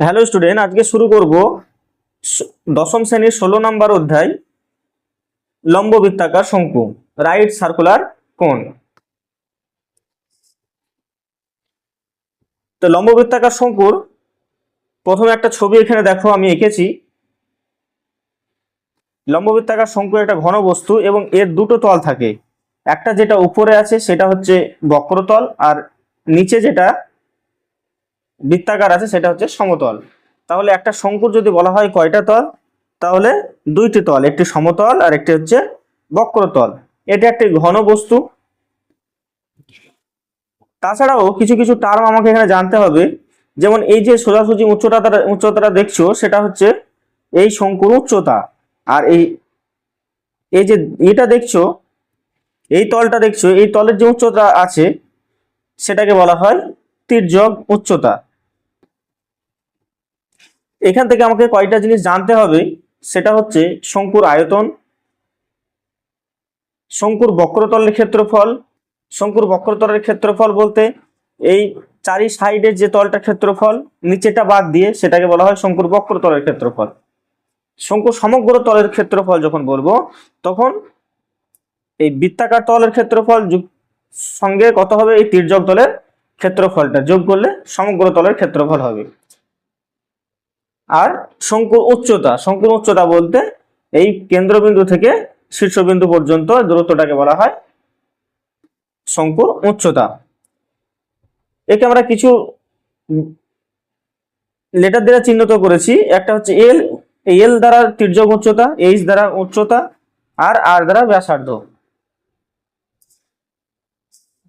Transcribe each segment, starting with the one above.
Hello student, আজকে শুরু করব দশম শ্রেণির ষোলো নম্বর অধ্যায় লম্ব বৃত্তাকার শঙ্কু রাইট সার্কুলার কোন তো লম্ব বৃত্তাকার শঙ্কুর প্রথমে একটা ছবি এখানে দেখো, আমি এঁকেছি। লম্ব বৃত্তাকার শঙ্কু একটা ঘন বস্তু এবং এর দুটো তল থাকে। একটা যেটা উপরে আছে, সেটা হচ্ছে বক্রতল, আর নিচে যেটা বৃত্তাকার আছে, সেটা হচ্ছে সমতল। তাহলে একটা শঙ্কুর যদি বলা হয় কয়টা তল? তাহলে দুইটি তল, একটি সমতল আর একটি হচ্ছে বক্রতল। এটা একটি ঘন বস্তু। তাছাড়াও কিছু কিছু টার্ম আমাকে এখানে জানতে হবে। যেমন এই যে সোজাসুজি উচ্চতা উচ্চতাটা দেখছ, সেটা হচ্ছে এই শঙ্কুর উচ্চতা। আর এই এই যে এটা দেখছ, এই তলটা দেখছ, এই তলের যে উচ্চতা আছে, সেটাকে বলা হয় তির্যক উচ্চতা। এখান থেকে আমাকে কয়টা জিনিস জানতে হবে? সেটা হচ্ছে শঙ্কুর আয়তন, শঙ্কুর বক্রতলের ক্ষেত্রফল, শঙ্কুর বক্রতলের ক্ষেত্রফল বলতে এই চারি সাইডের যে তলটা ক্ষেত্রফল, নিচেটা বাদ দিয়ে সেটাকে বলা হয় শঙ্কুর বক্রতলের ক্ষেত্রফল। শঙ্কুর সমগ্র তলের ক্ষেত্রফল যখন বলব, তখন এই বৃত্তাকার তলের ক্ষেত্রফল সঙ্গে কত হবে? এই তির্যক তলের ক্ষেত্রফলটা যোগ করলে সমগ্র তলের ক্ষেত্রফল হবে। আর শঙ্কুর উচ্চতা শঙ্কুর উচ্চতা বলতে এই কেন্দ্রবিন্দু থেকে শীর্ষবিন্দু পর্যন্ত দূরত্বটাকে বলা হয় শঙ্কুর উচ্চতা। একে আমরা কিছু লেটার দ্বারা চিহ্নিত করেছি। একটা হচ্ছে এল এল দ্বারা তির্যক উচ্চতা এইচ দ্বারা উচ্চতা, আর আর দ্বারা ব্যাসার্ধ।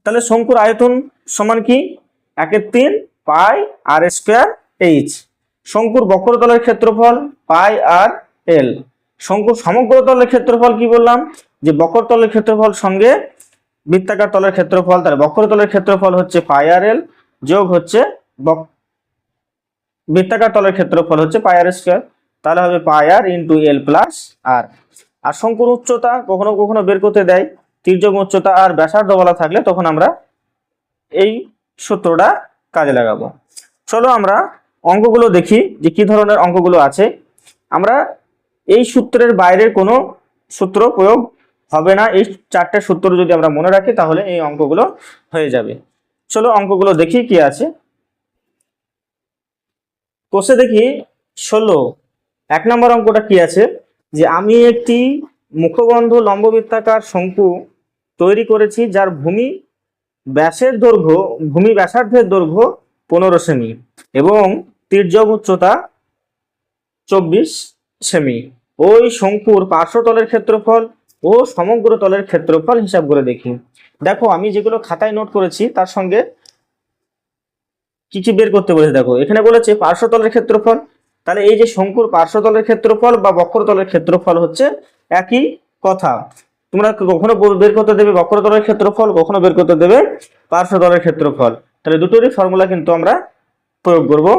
তাহলে শঙ্কুর আয়তন সমান কি? একের তিন পাই আর স্কোয়ার এইচ শঙ্কুর বক্রতলের ক্ষেত্রফল পাই আর এল। শঙ্কুর সমগ্র তলের ক্ষেত্রফল কি বললাম? যে বক্রতলের ক্ষেত্রফল সঙ্গে বৃত্তাকার তলের ক্ষেত্রফল তার বক্রতলের ক্ষেত্রফল হচ্ছে পাই আর এল যোগ হচ্ছে বৃত্তাকার তলের ক্ষেত্রফল হচ্ছে পাই আর স্কোয়ার। তাহলে হবে পাই আর ইন্টু এল প্লাস আর। আর শঙ্কুর উচ্চতা কখনো কখনো বের করতে দেয়। তির্যক উচ্চতা আর ব্যাসার্ধ বলা থাকলে তখন আমরা এই সূত্রটা কাজে লাগাবো। চলো আমরা অঙ্কগুলো দেখি যে কি ধরনের অঙ্কগুলো আছে। আমরা এই সূত্রের বাইরের কোনো সূত্র প্রয়োগ হবে না। এই চারটে সূত্র যদি আমরা মনে রাখি, তাহলে এই অঙ্কগুলো হয়ে যাবে। চলো অঙ্কগুলো দেখি কি আছে। কোষে দেখি, ষোলো। এক নম্বর অঙ্কটা কি আছে? যে আমি একটি মুখবন্ধ লম্ববৃত্তাকার শঙ্কু তৈরি করেছি, যার ভূমি ব্যাসের দৈর্ঘ্য, ভূমি ব্যাসার্ধের দৈর্ঘ্য পনেরো সেমি এবং তির্যক উচ্চতা চব্বিশ সেমি। ওই শঙ্কুর পার্শ্বতলের ক্ষেত্রফল ও সমগ্র তলের ক্ষেত্রফল হিসাব করে দেখি। দেখো, আমি যেগুলো খাতায় নোট করেছি, তার সঙ্গে কি কি বের করতে বলেছে দেখো। এখানে বলেছে পার্শ্বতলের ক্ষেত্রফল, তাহলে এই যে শঙ্কুর পার্শ্বতলের ক্ষেত্রফল বা বক্রতলের ক্ষেত্রফল হচ্ছে একই কথা। তোমরা কখনো বের করতে দেবে বক্রতলের ক্ষেত্রফল, কখনো বের করতে দেবে পার্শ্বতলের ক্ষেত্রফল। তাহলে দুটোরই ফর্মুলা কিন্তু আমরা প্রয়োগ করব।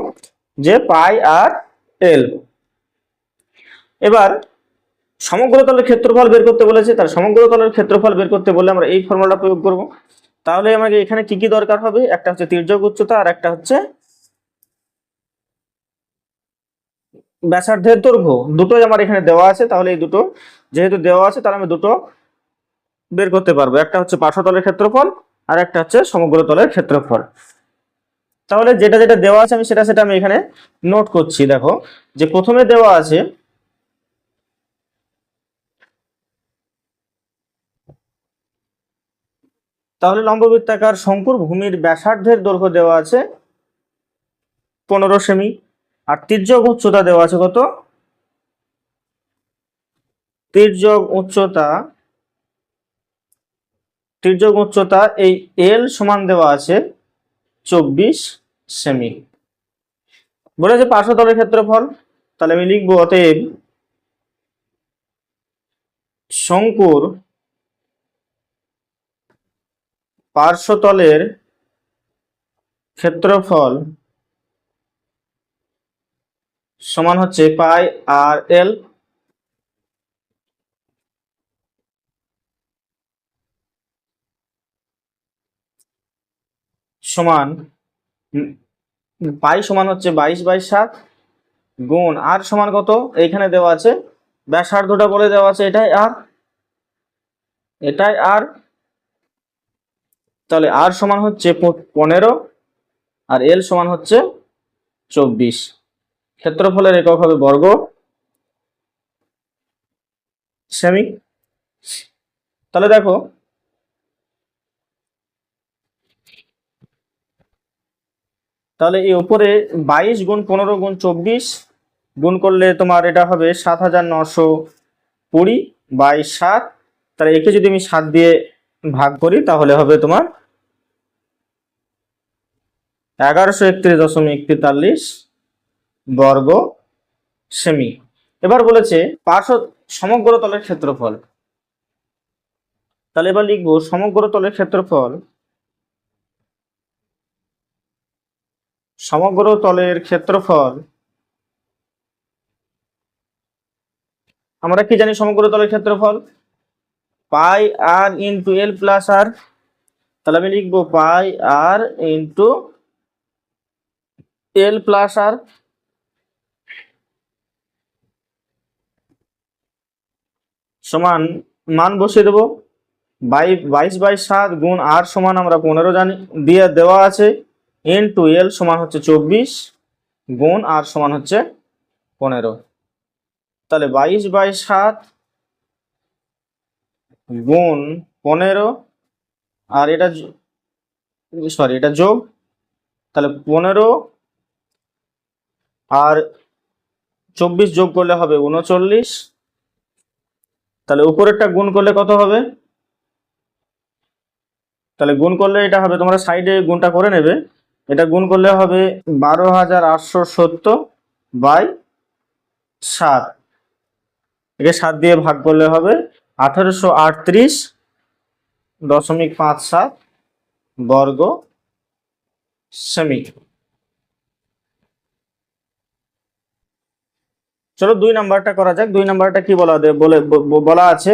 যে পাই আর এল। এবার সমগ্র তলের ক্ষেত্রফল বের করতে বলেছে তার সমগ্র তলের ক্ষেত্রফল বের করতে বললে আমরা এই ফর্মুলাটা প্রয়োগ করব। তাহলে আমাকে এখানে কি কি দরকার হবে? একটা হচ্ছে তির্যক উচ্চতা আর একটা হচ্ছে ব্যাসার্ধের দৈর্ঘ্য। দুটোই আমার এখানে দেওয়া আছে, তাহলে এই দুটো যেহেতু দেওয়া আছে, তাহলে আমি দুটো বের করতে পারব। একটা হচ্ছে পার্শ্বতলের ক্ষেত্রফল আর একটা হচ্ছে সমগ্র তলের ক্ষেত্রফল। তাহলে যেটা যেটা দেওয়া আছে আমি সেটা সেটা আমি এখানে নোট করছি, দেখো। যে প্রথমে দেওয়া আছে, তাহলে লম্ববৃত্তাকার শঙ্কুর ভূমির ব্যাসার্ধের দৈর্ঘ্য দেওয়া আছে পনেরো সেমি, আর তির্যক উচ্চতা দেওয়া আছে কত? তির্যক উচ্চতা তির্যক উচ্চতা এই এল সমান দেওয়া আছে চব্বিশ সেমি বলেছে পার্শ্বতলের ক্ষেত্রফল। তাহলে আমি লিখব অতএব শঙ্কুর পার্শ্বতলের ক্ষেত্রফল সমান হচ্ছে পাই আর এল সমান পাই সমান হচ্ছে বাইশ বাই সাত গুণ আর সমান কত? এইখানে দেওয়া আছে, ব্যাসার্ধটা বলে দেওয়া আছে এটাই আর এটাই আর, তাহলে আর সমান হচ্ছে পনেরো আর এল সমান হচ্ছে চব্বিশ। ক্ষেত্রফলের একক হবে বর্গ। সেমি তাহলে দেখো তাহলে এই উপরে বাইশ গুণ পনেরো গুণ চব্বিশ গুণ করলে তোমার এটা হবে সাত হাজার নশো কুড়ি বাইশ সাত। তাহলে একে যদি আমি সাত দিয়ে ভাগ করি, তাহলে হবে তোমার এগারোশো একত্রিশ দশমিক তেতাল্লিশ বর্গ সেমি। এবার বলেছে পার্শ্ব সমগ্র তলের ক্ষেত্রফল। তাহলে এবার লিখব, সমগ্র তলের ক্ষেত্রফল সমগ্র তলের ক্ষেত্রফল। আমরা কি জানি সমগ্র তলের ক্ষেত্রফল? পাই আর ইন্টু এল প্লাস আর। তাহলে আমি লিখব পাই আর ইন্টু এল প্লাস আর। সমান মান বসিয়ে দেবো। বাই, বাইশ বাই সাত গুণ আর সমান আমরা পনেরো জানি, দিয়ে দেওয়া আছে। এন টু এল সমান হচ্ছে চব্বিশ, গুণ আর সমান হচ্ছে পনেরো। তাহলে বাইশ বাই সাত গুণ পনেরো, আর এটা সরি এটা যোগ, তাহলে পনেরো, আর চব্বিশ যোগ করলে হবে উনচল্লিশ। তাহলে উপরেরটা গুণ করলে কত হবে? তাহলে গুণ করলে এটা হবে, তোমরা সাইডে গুণটা করে নেবে। এটা গুণ করলে হবে বারো হাজার আটশো সত্তর বাই সাত। একে সাত দিয়ে ভাগ করলে হবে আঠারোশো আটত্রিশ দশমিক পাঁচ সাত বর্গ সেমি। চলো দুই নাম্বারটা করা যাক। দুই নাম্বারটা কি বলা বলে বলা আছে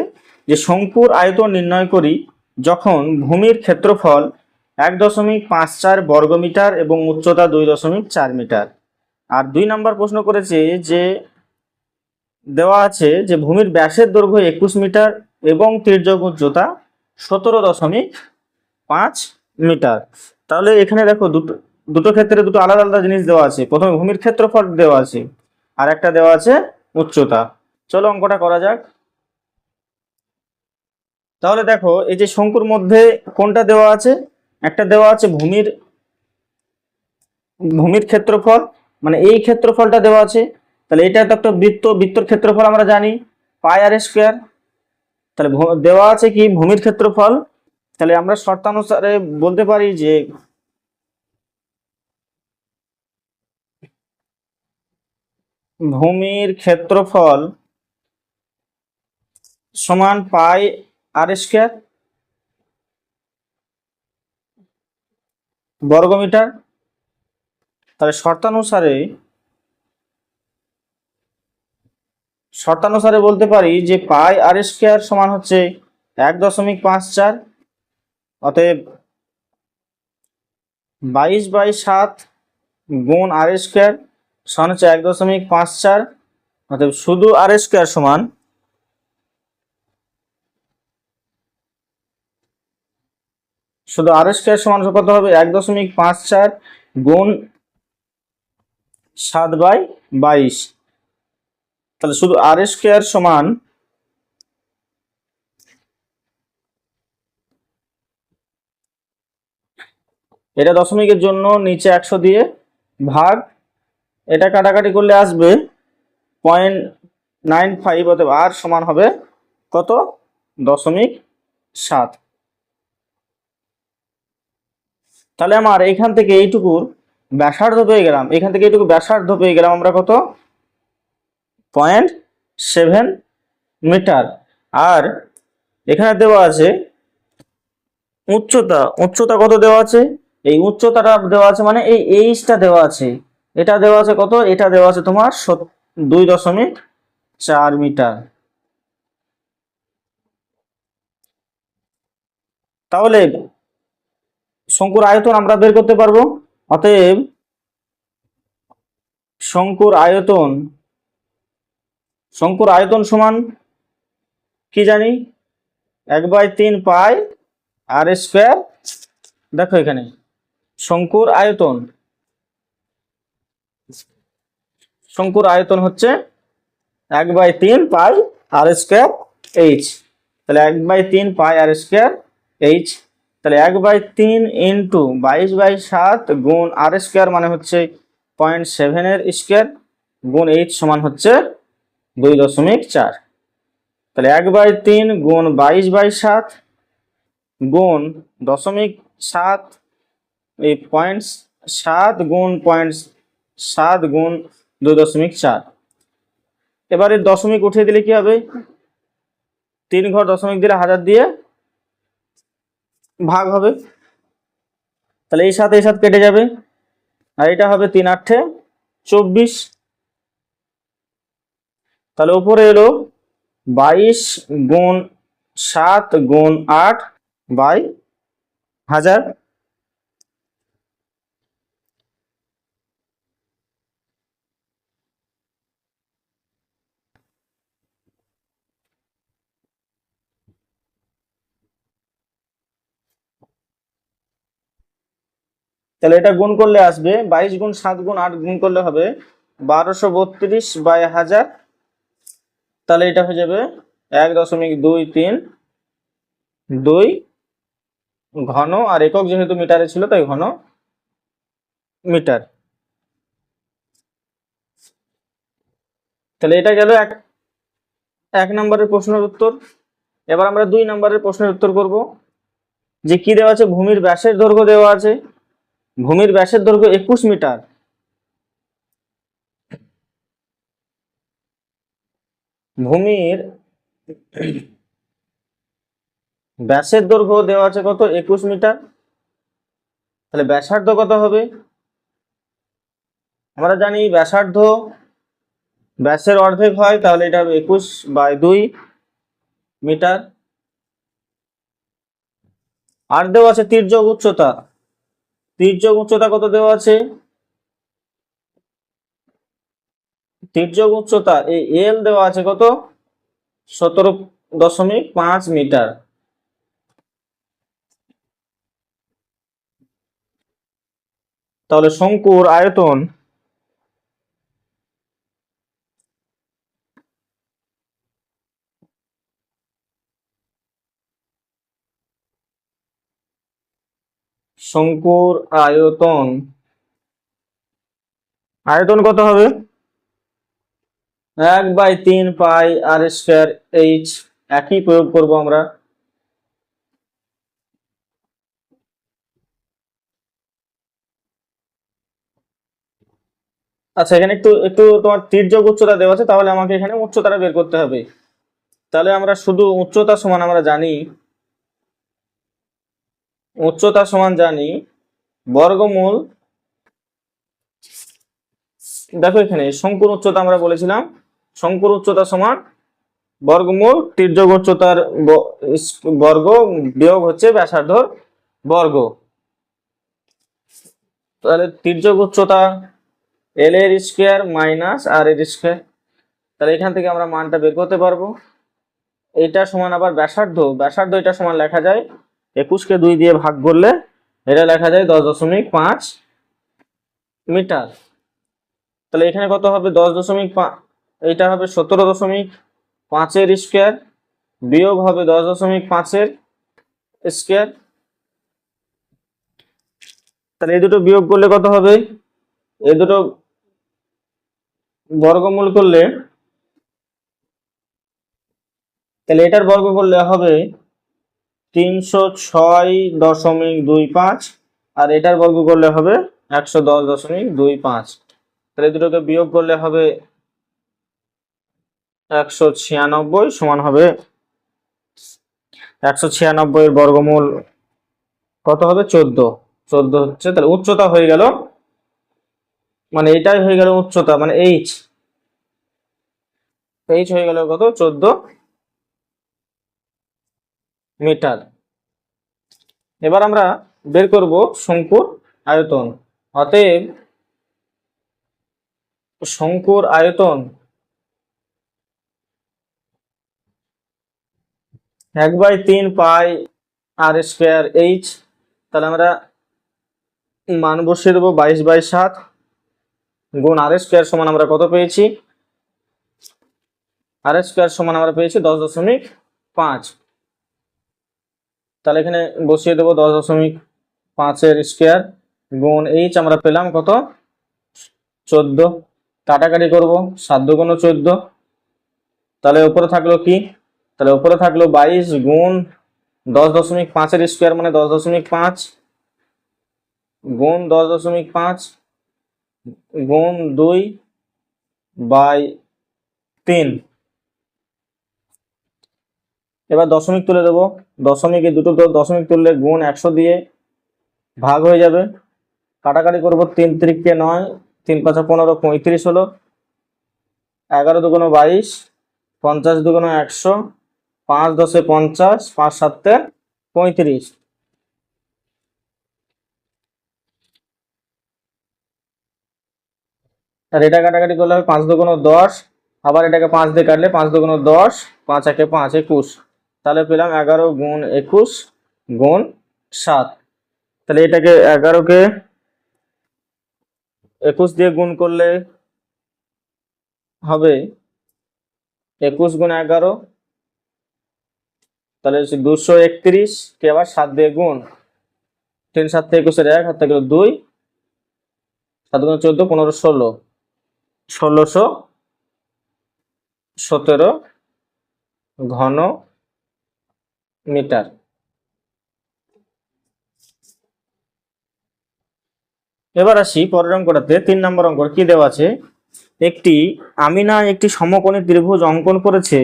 যে শঙ্কুর আয়তন নির্ণয় করি যখন ভূমির ক্ষেত্রফল এক দশমিক পাঁচ চার বর্গমিটার এবং উচ্চতা দুই দশমিক চার মিটার। আর দুই নাম্বার প্রশ্ন করেছে যে, দেওয়া আছে যে, ভূমির ব্যাসের দৈর্ঘ্য একুশ মিটার এবং তির্যক উচ্চতা সতেরো দশমিক পাঁচ মিটার। তাহলে এখানে দেখো দুটো দুটো ক্ষেত্রে দুটো আলাদা আলাদা জিনিস দেওয়া আছে। প্রথমে ভূমির ক্ষেত্রফল দেওয়া আছে, আর একটা দেওয়া আছে উচ্চতা। চলো অঙ্কটা করা যাক। তাহলে দেখো, এই যে শঙ্কুর মধ্যে কোনটা দেওয়া আছে? একটা দেওয়া আছে ভূমির ভূমির ক্ষেত্রফল মানে এই ক্ষেত্রফলটা দেওয়া আছে। তাহলে এটা তো একটা বৃত্ত, বৃত্তর ক্ষেত্রফল আমরা জানি, পাই আর স্কোয়ার। তাহলে দেওয়া আছে কি ভূমির ক্ষেত্রফল? তাহলে আমরা শর্তানুসারে বলতে পারি যে ভূমির ক্ষেত্রফল সমান পাই আর স্কোয়ার। বর্গমিটার, তাহলে শর্তানুসারে শর্তানুসারে বলতে পারি যে পাই আর স্কোয়ার সমান হচ্ছে এক দশমিক পাঁচ চার, অতএব বাইশ বাই সাত গুণ আর স্কোয়ার সমান হচ্ছে এক দশমিক পাঁচ চার, অতএব শুধু আর স্কোয়ার সমান শুধু আর স্কোয়ার সমান কত হবে? এক দশমিক পাঁচ চার গুণ সাত বাই বাইশ। তাহলে শুধু আর স্কোয়ার সমান এটা দশমিকের জন্য নিচে একশো দিয়ে ভাগ। এটা কাটাকাটি করলে আসবে পয়েন্ট নাইন ফাইভ, অতএব আর সমান হবে কত? দশমিক সাত। তাহলে আমার এখান থেকে এইটুকুর ব্যাসার্ধ পেয়ে গেলাম। এখান থেকে এইটুকু ব্যাসার্ধ পেয়ে গেলাম আমরা কত? Point seven metre. আর এখানে দেওয়া আছে উচ্চতা। উচ্চতা কত দেওয়া আছে? এই উচ্চতাটা দেওয়া আছে মানে এই এইচটা দেওয়া আছে। এটা দেওয়া আছে কত? এটা দেওয়া আছে তোমার দুই দশমিক চার মিটার। তাহলে শঙ্কুর আয়তন আমরা বের করতে পারব। অতএব শঙ্কুর আয়তন শঙ্কুর আয়তন সমান কি জানি? এক বাই তিন পাই আর স্কোয়ার, দেখো এখানে, শঙ্কুর আয়তন। শঙ্কুর আয়তন হচ্ছে এক বাই তিন পাই আর স্কোয়ার এইচ। তাহলে এক বাই তিন পাই আর স্কোয়ার এইচ তাহলে এক বাই তিন ইন্টু বাইশ বাই সাত গুণ আর স্কোয়ার মানে হচ্ছে পয়েন্ট সেভেনের স্কোয়ার গুণ এইচ সমান হচ্ছে দুই দশমিক চার। তাহলে এক বাই তিন গুণ বাইশ বাই সাত গুণ দশমিক সাত এই পয়েন্ট সাত গুণ পয়েন্ট সাত গুণ দুই দশমিক চার। এবারে দশমিক উঠিয়ে দিলে কি হবে? তিন ঘর দশমিক দিলে হাজার দিয়ে ভাগ হবে। তাহলে এই সাথে এই সাথে কেটে যাবে। আর এটা হবে তিন আটে চব্বিশ। তাহলে উপরে এলো বাইশ গুণ সাত গুণ আট বাই হাজার। তাহলে এটা গুণ করলে আসবে বাইশ গুণ সাত গুণ আট গুণ করলে হবে বারোশো বত্রিশ বাই হাজার। তাহলে এটা হয়ে যাবে এক দশমিক দুই তিন দুই ঘন, আর একক যেহেতু মিটারে ছিল তাই ঘন মিটার। তাহলে এটা গেল এক এক নম্বরের প্রশ্নের উত্তর। এবার আমরা দুই নম্বরের প্রশ্নের উত্তর করব যে কি দেওয়া আছে? ভূমির ব্যাসের দৈর্ঘ্য দেওয়া আছে। ভূমির ব্যাসের দৈর্ঘ্য একুশ মিটার। ভূমির ব্যাসের দৈর্ঘ্য দেওয়া আছে কত? একুশ মিটার। তাহলে ব্যাসার্ধ কত হবে? আমরা জানি ব্যাসার্ধ ব্যাসের অর্ধেক হয়, তাহলে এটা হবে একুশ বাই দুই মিটার। আর দেওয়া আছে তির্যক উচ্চতা। তির্যক উচ্চতা কত দেওয়া আছে? তির্যক উচ্চতা, এই এল দেওয়া আছে কত? সতেরো দশমিক পাঁচ মিটার। তাহলে শঙ্কুর আয়তন শঙ্কুর আয়তন আয়তন কত হবে? এক বাই তিন পাই আর স্কোয়ার এইচ, একই প্রয়োগ করব আমরা। আচ্ছা এখানে একটু একটু তোমার তির্যক উচ্চতা দেওয়া আছে, তাহলে আমাকে এখানে উচ্চতাটা বের করতে হবে। তাহলে আমরা শুধু উচ্চতা সমান আমরা জানি উচ্চতা সমান জানি বর্গমূল, দেখো এখানে শঙ্কুর উচ্চতা আমরা বলেছিলাম, শঙ্কুর উচ্চতা সমান বর্গমূল, তির্যক উচ্চতার বর্গ বিয়োগ হচ্ছে ব্যাসার্ধর বর্গ। তাহলে তির্যক উচ্চতা এল এর স্কোয়ার মাইনাস আর এর স্কোয়ার। তাহলে এখান থেকে আমরা মানটা বের করতে পারব। এটা সমান আবার ব্যাসার্ধ ব্যাসার্ধ এটা সমান লেখা যায় একুশকে দুই দিয়ে ভাগ করলে এটা লেখা যায় দশ দশমিক পাঁচ মিটার। তাহলে এখানে কত হবে? দশ দশমিক এইটা হবে সতেরো দশমিক পাঁচের স্কোয়ার, বিয়োগ হবে দশ দশমিক পাঁচের স্কোয়ার। তাহলে এই দুটো বিয়োগ করলে কত হবে? এই দুটো বর্গমূল করলে, তাহলে এটার বর্গ করলে হবে তিনশো ছয় দশমিক দুই পাঁচ আর এটার বর্গ করলে হবে একশো দশ দশমিক দুই পাঁচ। তাহলে দুটোকে বিয়োগ করলে হবে একশো ছিয়ানব্বই সমান হবে একশো ছিয়ানব্বই এর বর্গমূল কত হবে? চোদ্দ। চোদ্দ হচ্ছে, তাহলে উচ্চতা হয়ে গেল। মানে এটাই হয়ে গেল উচ্চতা মানে এইচ এইচ হয়ে গেল কত? চোদ্দ। মিটার এবার আমরা বের করব শঙ্কুর আয়তন। অতএব শঙ্কুর আয়তন এক বাই তিন পাই আর স্কোয়ার এইচ। তাহলে আমরা মান বসিয়ে দেবো বাইশ বাই সাত গুণ আর স্কোয়ার সমান আমরা কত পেয়েছি? আর স্কোয়ার সমান আমরা পেয়েছি দশ দশমিক পাঁচ। তাহলে এখানে বসিয়ে দেবো দশ দশমিক পাঁচের স্কোয়ার গুণ এইচ, আমরা পেলাম কত? চোদ্দ। কাটাকাটি করব, সাত দুগুণ চোদ্দ। তাহলে উপরে থাকল কি? তাহলে উপরে থাকল বাইশ গুণ দশ দশমিক পাঁচের স্কোয়ার মানে দশ দশমিক পাঁচ গুণ দশ দশমিক পাঁচ গুণ দুই বাই তিন। এবার দশমিক তুলে দেবো। দশমিকে দুটো দশমিক তুললে গুণ একশো দিয়ে ভাগ হয়ে যাবে। কাটাকাটি করব তিন তিরিখকে নয়, তিন পাঁচা পনেরো পঁয়ত্রিশ হলো। এগারো দুগুণ বাইশ, পঞ্চাশ দুগুণ একশো, পাঁচ দশে পঞ্চাশ, পাঁচ সাতে পঁয়ত্রিশ। আর এটা কাটাকাটি করলে হবে পাঁচ দুগুণ দশ, আবার এটাকে পাঁচ দিয়ে কাটলে পাঁচ দুগুণ দশ, পাঁচ একে পাঁচ, একুশ। তাহলে পেলাম এগারো গুণ একুশ গুণ সাত। তাহলে এটাকে এগারোকে একুশ দিয়ে গুণ করলে হবে একুশ গুণ এগারো। তাহলে দুশো একত্রিশ কে আবার সাত দিয়ে গুণ। তিন সাত থেকে একুশের এক হাত থেকে দুই, সাত গুণ চোদ্দ, পনেরো, ষোলো। ষোলোশো সতেরো ঘন মিটার। এবার আসি পরের অঙ্কটাতে। তিন নম্বর অঙ্ক কি দেওয়া আছে? একটি আমিনা একটি সমকোণী ত্রিভুজ অঙ্কন করেছে,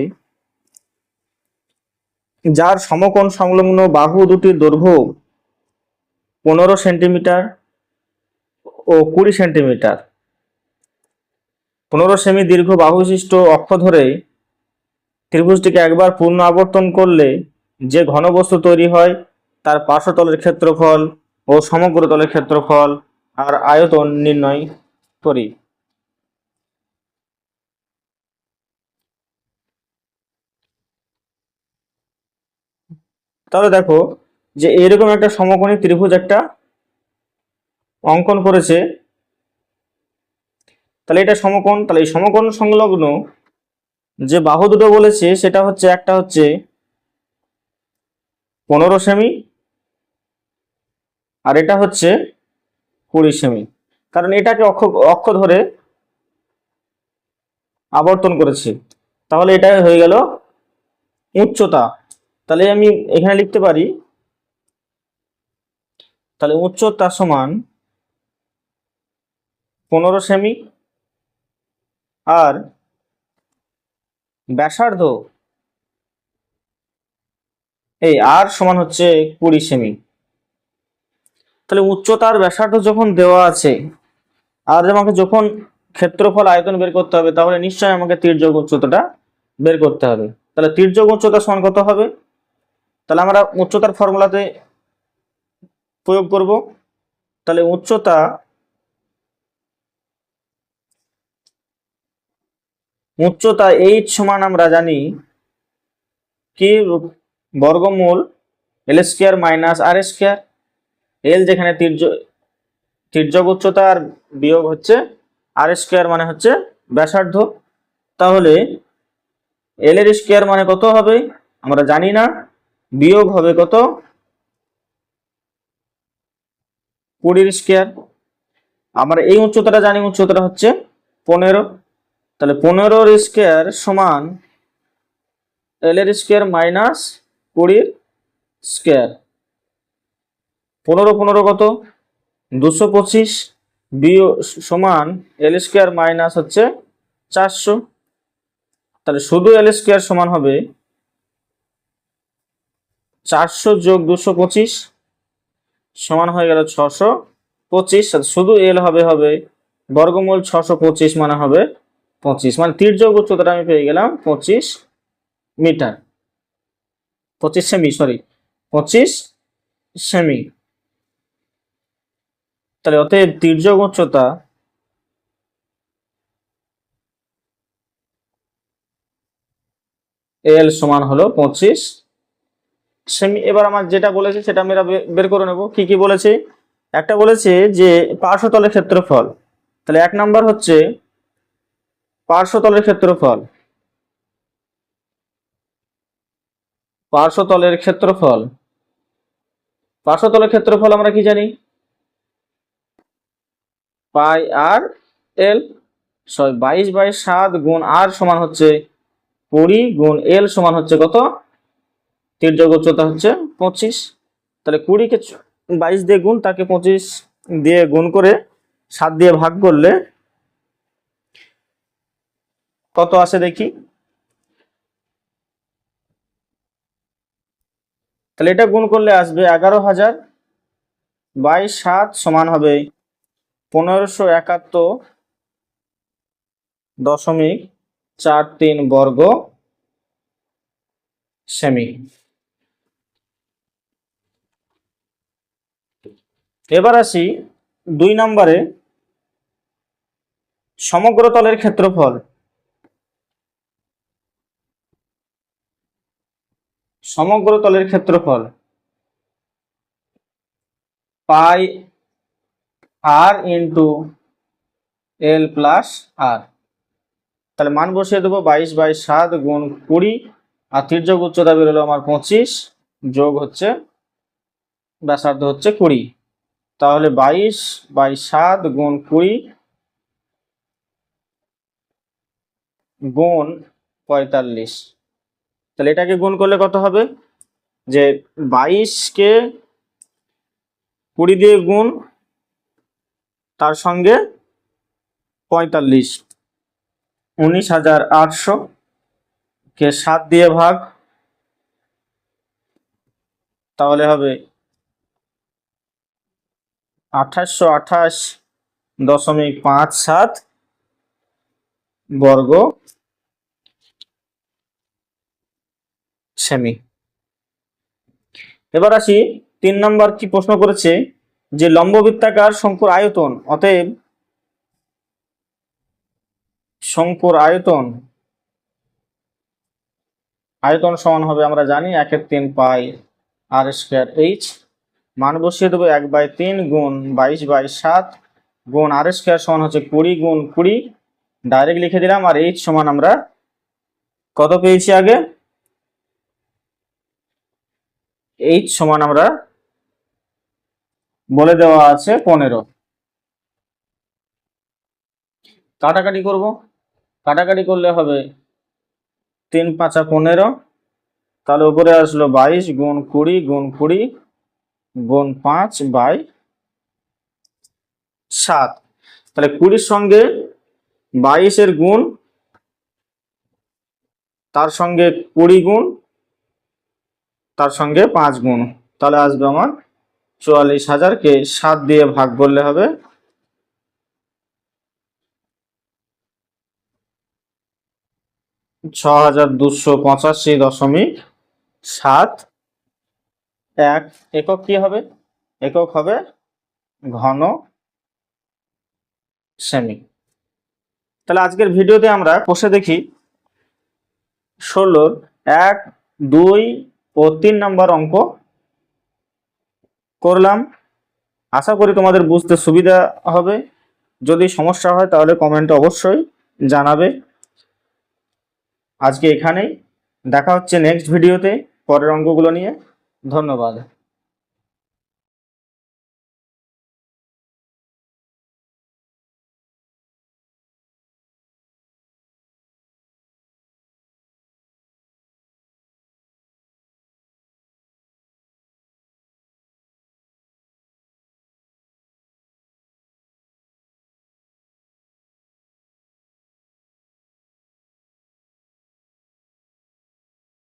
যার সমকোণ সংলগ্ন বাহু দুটির দৈর্ঘ্য পনেরো সেন্টিমিটার ও কুড়ি সেন্টিমিটার। পনেরো সেমি দীর্ঘ বাহু বিশিষ্ট অক্ষ ধরে ত্রিভুজটিকে একবার পূর্ণ আবর্তন করলে যে ঘনবস্তু তৈরি হয়, তার পার্শ্বতলের ক্ষেত্রফল ও সমগ্র তলের ক্ষেত্রফল আর আয়তন নির্ণয় করি। তাহলে দেখো যে এরকম একটা সমকোণী ত্রিভুজ একটা অঙ্কন করেছে। তাহলে এটা সমকোণ, তাহলে এই সমকোণ সংলগ্ন যে বাহু দুটো বলেছে, সেটা হচ্ছে, একটা হচ্ছে পনেরো সেমি। আর এটা হচ্ছে কুড়ি সেমি। কারণ এটাকে অক্ষ অক্ষ ধরে আবর্তন করেছে। তাহলে এটা হয়ে গেল উচ্চতা। তাহলে আমি এখানে লিখতে পারি, তাহলে উচ্চতা সমান পনেরো সেমি। আর ব্যাসার্ধ এই আর সমান হচ্ছে কুড়ি সেমি। তাহলে উচ্চতার ব্যাসার্ধ যখন দেওয়া আছে, আর আমাকে যখন ক্ষেত্রফল আয়তন বের করতে হবে, তাহলে নিশ্চয়ই আমাকে তীর্যক উচ্চতাটা বের করতে হবে। তাহলে তীর্যক উচ্চতা সমান কত হবে? তাহলে আমরা উচ্চতার ফর্মুলাতে প্রয়োগ করব। তাহলে উচ্চতা উচ্চতা এইচ সমান আমরা জানি কি বর্গমূল L square minus R square L যেখানে তির্য তির্যক উচ্চতা আর বিয়োগ হচ্ছে আর স্কোয়ার মানে হচ্ছে ব্যাসার্ধ। তাহলে এল এর স্কোয়ার মানে কত হবে? আমরা জানি না। বিয়োগ হবে কত? কুড়ির স্কোয়ার আমরা এই উচ্চতাটা জানি, উচ্চতাটা হচ্ছে পনেরো। তাহলে পনেরোর স্কোয়ার সমান এল এর স্কোয়ার মাইনাস কুড়ির স্কোয়ার। পনেরো পনেরো কত? দুশো পঁচিশ বিও সমান এল স্কোয়ার মাইনাস হচ্ছে চারশো। তাহলে শুধু এল স্কোয়ার সমান হবে চারশো যোগ দুশো পঁচিশ সমান হয়ে গেল ছশো পঁচিশ। শুধু এল হবে হবে বর্গমূল ছশো পঁচিশ মানে হবে পঁচিশ। মানে তির্যক উচ্চতাটা আমি পেয়ে গেলাম পঁচিশ মিটার। পঁচিশ সেমি সরি পঁচিশ সেমি। তাহলে অতএব তির্যক উচ্চতা এল সমান হলো পঁচিশ সেমি। এবার আমার যেটা বলেছে সেটা আমরা বের করে নেব। কি কি বলেছে? একটা বলেছে যে পার্শ্বতলের ক্ষেত্রফল, তাহলে এক নাম্বার হচ্ছে পার্শ্বতলের ক্ষেত্রফল। পার্শ্বতলের ক্ষেত্রফল। পার্শ্বতলের ক্ষেত্রফল আমরা কি জানি? পাই আর এল সরি বাইশ বাই সাত গুণ আর সমান হচ্ছে কুড়ি গুণ এল সমান হচ্ছে কত? তির্যক উচ্চতা হচ্ছে পঁচিশ। তাহলে কুড়িকে বাইশ দিয়ে গুণ, তাকে পঁচিশ দিয়ে গুণ করে সাত দিয়ে ভাগ করলে কত আসে দেখি? তাহলে এটা গুণ করলে আসবে এগারো হাজার বাইশ সাত সমান হবে পনেরোশো একাত্তর দশমিক চার তিন বর্গ সেমি। এবার আসি দুই নম্বরে সমগ্র তলের ক্ষেত্রফল। সমগ্র তলের ক্ষেত্রফল পাই আর ইন্টু এল প্লাস আর তাহলে মান বসিয়ে দেবো বাইশ বাই সাত গুণ কুড়ি, আর তির্যক উচ্চতা বেরোলো আমার পঁচিশ, যোগ হচ্ছে ব্যাসার্ধ হচ্ছে কুড়ি। তাহলে বাইশ বাই সাত গুণ কুড়ি গুণ পঁয়তাল্লিশ। তাহলে এটাকে গুণ করলে কত হবে? যে বাইশকে কুড়ি দিয়ে গুণ তার সঙ্গে পঁয়তাল্লিশ। উনিশ হাজার আটশো কে সাত দিয়ে ভাগ, তাহলে হবে আঠাশশো আঠাশ দশমিক পাঁচ সাত বর্গ সেমি এবার আসি, তিন নম্বর কি প্রশ্ন করেছে, যে লম্ববৃত্তাকার শঙ্কুর আয়তন, অতএব শঙ্কুর আয়তন আয়তন সমান হবে আমরা জানি একের তিন পাই আর স্কোয়ার এইচ, মান বসিয়ে দেবো এক বাই তিন গুণ বাইশ বাই সাত গুণ আর স্কোয়ার সমান হচ্ছে কুড়ি গুণ কুড়ি। ডাইরেক্ট লিখে দিলাম আর এইচ সমান আমরা কত পেয়েছি আগে? এইচ সমান আমরা বলে দেওয়া আছে পনেরো। কাটাকাটি করব। কাটাকাটি করলে হবে তিন পাঁচা পনেরো। তাহলে উপরে আসলো বাইশ গুণ কুড়ি গুণ কুড়ি গুণ পাঁচ বাই সাত। তাহলে কুড়ির সঙ্গে বাইশের গুণ, তার সঙ্গে কুড়ি গুণ তার সঙ্গে পাঁচ গুণ। তাহলে আসবে আমার চুয়াল্লিশ হাজারকে সাত দিয়ে ভাগ করলে হবে ছ হাজার দুশো পঁচাশি দশমিক সাত। এক একক কি হবে? একক হবে ঘন সেমি। তাহলে আজকের ভিডিওতে আমরা কষে দেখি ষোলোর এক, দুই ও তিন নম্বর অঙ্ক করলাম। আশা করি তোমাদের বুঝতে সুবিধা হবে। যদি সমস্যা হয় তাহলে কমেন্টে অবশ্যই জানাবে। আজকে এখানেই। দেখা হচ্ছে নেক্সট ভিডিওতে পরের অঙ্কগুলো নিয়ে। ধন্যবাদ।